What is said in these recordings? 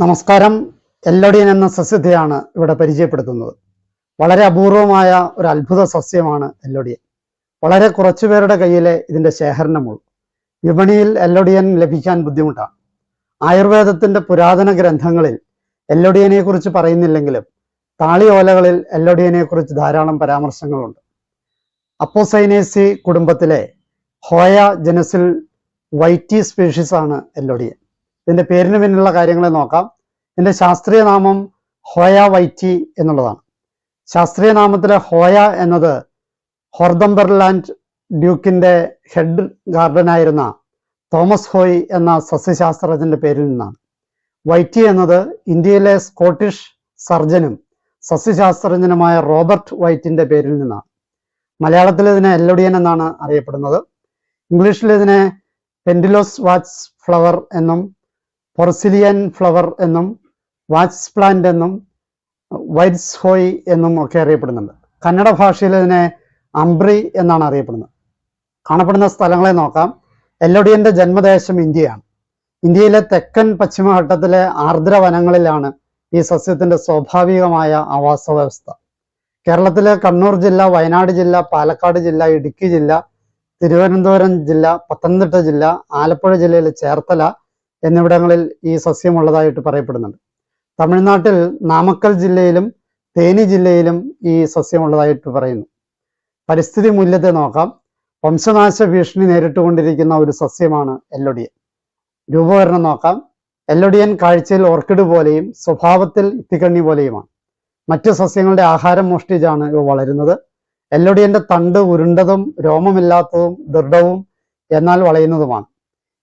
നമസ്കാരം. എല്ലൊടിയൻ എന്ന സസ്യത്തെയാണ് ഇവിടെ പരിചയപ്പെടുത്തുന്നത്. വളരെ അപൂർവമായ ഒരു അത്ഭുത സസ്യമാണ് എല്ലൊടിയൻ. വളരെ കുറച്ചു പേരുടെ കയ്യിലെ ഇതിന്റെ ശേഖരണമുള്ളൂ. വിപണിയിൽ എല്ലൊടിയൻ ലഭിക്കാൻ ബുദ്ധിമുട്ടാണ്. ആയുർവേദത്തിന്റെ പുരാതന ഗ്രന്ഥങ്ങളിൽ എല്ലൊടിയനെ കുറിച്ച് പറയുന്നില്ലെങ്കിലും താളിയോലകളിൽ എല്ലൊടിയനെ കുറിച്ച് ധാരാളം പരാമർശങ്ങളുണ്ട്. അപ്പോസൈനേസി കുടുംബത്തിലെ ഹോയ ജനസിൽ വൈറ്റി സ്പീഷീസ് ആണ് എല്ലൊടിയൻ. ഇതിന്റെ പേരിന് പിന്നിലുള്ള കാര്യങ്ങളെ നോക്കാം. ഇതിന്റെ ശാസ്ത്രീയ നാമം ഹോയ വൈറ്റി എന്നുള്ളതാണ്. ശാസ്ത്രീയ നാമത്തിലെ ഹോയ എന്നത് ഹോർദംബർലാൻഡ് ഡ്യൂക്കിന്റെ ഹെഡ് ഗാർഡനായിരുന്ന തോമസ് ഹോയ് എന്ന സസ്യശാസ്ത്രജ്ഞന്റെ പേരിൽ നിന്നാണ്. വൈറ്റി എന്നത് ഇന്ത്യയിലെ സ്കോട്ടിഷ് സർജനും സസ്യശാസ്ത്രജ്ഞനുമായ റോബർട്ട് വൈറ്റിന്റെ പേരിൽ നിന്നാണ്. മലയാളത്തിൽ ഇതിനെ എല്ലൊടിയൻ എന്നാണ് അറിയപ്പെടുന്നത്. ഇംഗ്ലീഷിൽ ഇതിനെ പെൻഡിലോസ് വാച്ച് ഫ്ലവർ എന്നും പൊർസിലിയൻ ഫ്ലവർ എന്നും വാച്ച് പ്ലാന്റ് എന്നും വൈറ്റ്സ് ഹോയ് എന്നും ഒക്കെ അറിയപ്പെടുന്നുണ്ട്. കന്നഡ ഭാഷയിൽ ഇതിനെ അംബ്രി എന്നാണ് അറിയപ്പെടുന്നത്. കാണപ്പെടുന്ന സ്ഥലങ്ങളെ നോക്കാം. എല്ലൊടിയന്റെ ജന്മദേശം ഇന്ത്യയാണ്. ഇന്ത്യയിലെ തെക്കൻ പശ്ചിമഘട്ടത്തിലെ ആർദ്ര വനങ്ങളിലാണ് ഈ സസ്യത്തിന്റെ സ്വാഭാവികമായ ആവാസ വ്യവസ്ഥ കേരളത്തിലെ കണ്ണൂർ ജില്ല വയനാട് ജില്ല പാലക്കാട് ജില്ല ഇടുക്കി ജില്ല തിരുവനന്തപുരം ജില്ല പത്തനംതിട്ട ജില്ല ആലപ്പുഴ ജില്ലയിലെ ചേർത്തല എന്നിവിടങ്ങളിൽ ഈ സസ്യമുള്ളതായിട്ട് പറയപ്പെടുന്നുണ്ട്. തമിഴ്നാട്ടിൽ നാമക്കൽ ജില്ലയിലും തേനി ജില്ലയിലും ഈ സസ്യമുള്ളതായിട്ട് പറയുന്നു. പരിസ്ഥിതി മൂല്യത്തെ നോക്കാം. വംശനാശ ഭീഷണി നേരിട്ടുകൊണ്ടിരിക്കുന്ന ഒരു സസ്യമാണ് എല്ലൊടിയൻ. രൂപകരണം നോക്കാം. എല്ലൊടിയൻ കാഴ്ചയിൽ ഓർക്കിഡ് പോലെയും സ്വഭാവത്തിൽ ഇത്തിക്കണ്ണി പോലെയുമാണ്. മറ്റു സസ്യങ്ങളുടെ ആഹാരം മോഷ്ടിച്ചാണ് ഇവ വളരുന്നത്. എല്ലൊടിയന്റെ തണ്ട് ഉരുണ്ടതും രോമമില്ലാത്തതും ദൃഢവും എന്നാൽ വളയുന്നതുമാണ്.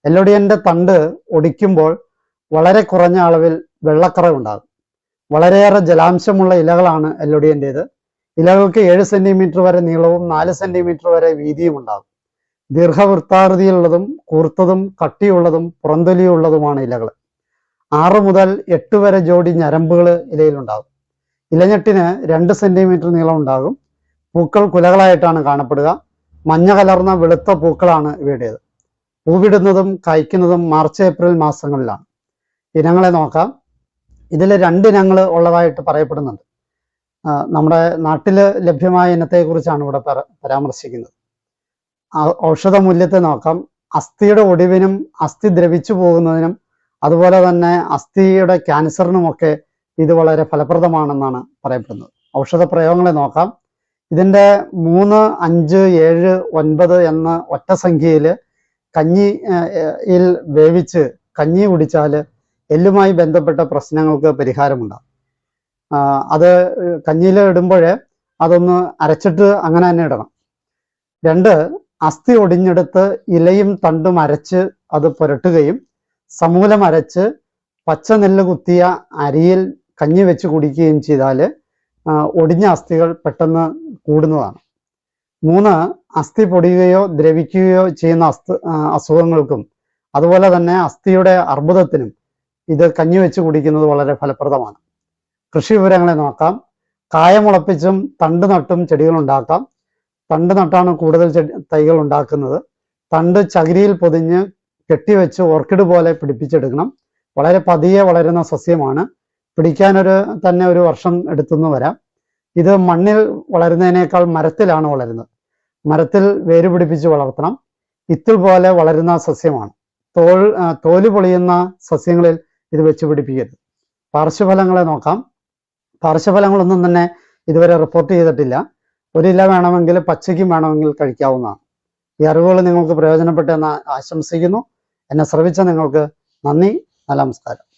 എല്ലൊടിയന്റെ തണ്ട് ഒടിക്കുമ്പോൾ വളരെ കുറഞ്ഞ അളവിൽ വെള്ളക്കറവുണ്ടാകും. വളരെയേറെ ജലാംശമുള്ള ഇലകളാണ് എല്ലൊടിയന്റേത്. ഇലകൾക്ക് ഏഴ് സെന്റിമീറ്റർ വരെ നീളവും നാല് സെന്റിമീറ്റർ വരെ വീതിയും ഉണ്ടാകും ദീർഘവൃത്താകൃതിയുള്ളതും കൂർത്തതും കട്ടിയുള്ളതും പുറന്തൊലിയുള്ളതുമാണ് ഇലകൾ ആറ് മുതൽ എട്ട് വരെ ജോഡി ഞരമ്പുകൾ ഇലയിലുണ്ടാകും. ഇലഞ്ഞെട്ടിന് രണ്ട് സെന്റിമീറ്റർ നീളം ഉണ്ടാകും പൂക്കൾ കുലകളായിട്ടാണ് കാണപ്പെടുക. മഞ്ഞ കലർന്ന വെളുത്ത പൂക്കളാണ് ഇവയുടേത്. പൂവിടുന്നതും കായ്ക്കുന്നതും മാർച്ച് ഏപ്രിൽ മാസങ്ങളിലാണ്. ഇനങ്ങളെ നോക്കാം. ഇതിൽ രണ്ട് ഇനങ്ങൾ ഉള്ളതായിട്ട് പറയപ്പെടുന്നുണ്ട്. നമ്മുടെ നാട്ടിൽ ലഭ്യമായ ഇനത്തെക്കുറിച്ചാണ് ഇവിടെ പര- പരാമർശിക്കുന്നത്. ഔഷധ മൂല്യത്തെ നോക്കാം. അസ്ഥിയുടെ ഒടിവിനും അസ്ഥി ദ്രവിച്ചു പോകുന്നതിനും അതുപോലെ തന്നെ അസ്ഥിയുടെ ക്യാൻസറിനുമൊക്കെ ഇത് വളരെ ഫലപ്രദമാണെന്നാണ് പറയപ്പെടുന്നത്. ഔഷധ പ്രയോഗങ്ങളെ നോക്കാം. ഇതിന്റെ മൂന്ന് അഞ്ച് ഏഴ് ഒൻപത് എന്ന ഒറ്റ സംഖ്യയിൽ കഞ്ഞി ഏഹ്, ഏഹ്, വേവിച്ച് കഞ്ഞി കുടിച്ചാൽ എല്ലുമായി ബന്ധപ്പെട്ട പ്രശ്നങ്ങൾക്ക് പരിഹാരമുണ്ടാകും. അത് കഞ്ഞിയിൽ ഇടുമ്പോഴേ അതൊന്ന് അരച്ചിട്ട് അങ്ങനെ തന്നെ ഇടണം. രണ്ട് അസ്ഥി ഒടിഞ്ഞെടുത്ത് ഇലയും തണ്ടും അരച്ച് അത് പുരട്ടുകയും സമൂലം അരച്ച് പച്ച നെല്ല് കുത്തിയ അരിയിൽ കഞ്ഞി വെച്ച് കുടിക്കുകയും ചെയ്താൽ ഒടിഞ്ഞ അസ്ഥികൾ പെട്ടെന്ന് കൂടുന്നതാണ്. മൂന്ന് അസ്ഥി പൊടിയുകയോ ദ്രവിക്കുകയോ ചെയ്യുന്ന അസ്ഥ അസുഖങ്ങൾക്കും അതുപോലെ തന്നെ അസ്ഥിയുടെ അർബുദത്തിനും ഇത് കഞ്ഞി വെച്ച് കുടിക്കുന്നത് വളരെ ഫലപ്രദമാണ്. കൃഷി വിവരങ്ങളെ നോക്കാം. കായ മുളപ്പിച്ചും തണ്ട് നട്ടും ചെടികൾ ഉണ്ടാക്കാം തണ്ട് നട്ടാണ് കൂടുതൽ തൈകൾ ഉണ്ടാക്കുന്നത്. തണ്ട് ചകിരിയിൽ പൊതിഞ്ഞ് കെട്ടിവെച്ച് ഓർക്കിഡ് പോലെ പിടിപ്പിച്ചെടുക്കണം. വളരെ പതിയെ വളരുന്ന സസ്യമാണ്. പിടിക്കാനൊരു തന്നെ ഒരു വർഷം എടുത്തുനിന്ന് വരാം. ഇത് മണ്ണിൽ വളരുന്നതിനേക്കാൾ മരത്തിലാണ് വളരുന്നത്. മരത്തിൽ വേര് പിടിപ്പിച്ച് വളർത്തണം. ഇത്തിൽ പോലെ വളരുന്ന സസ്യമാണ്. തോൾ തോൽ പൊളിയുന്ന സസ്യങ്ങളിൽ ഇത് വെച്ച് പിടിപ്പിക്കരുത്. പാർശ്വഫലങ്ങളെ നോക്കാം. പാർശ്വഫലങ്ങളൊന്നും തന്നെ ഇതുവരെ റിപ്പോർട്ട് ചെയ്തിട്ടില്ല. ഒരില വേണമെങ്കിൽ പച്ചയ്ക്കും വേണമെങ്കിൽ കഴിക്കാവുന്നതാണ്. ഈ അറിവുകൾ നിങ്ങൾക്ക് പ്രയോജനപ്പെട്ടെന്ന് ആശംസിക്കുന്നു. എന്നെ ശ്രവിച്ച നിങ്ങൾക്ക് നന്ദി. നമസ്കാരം.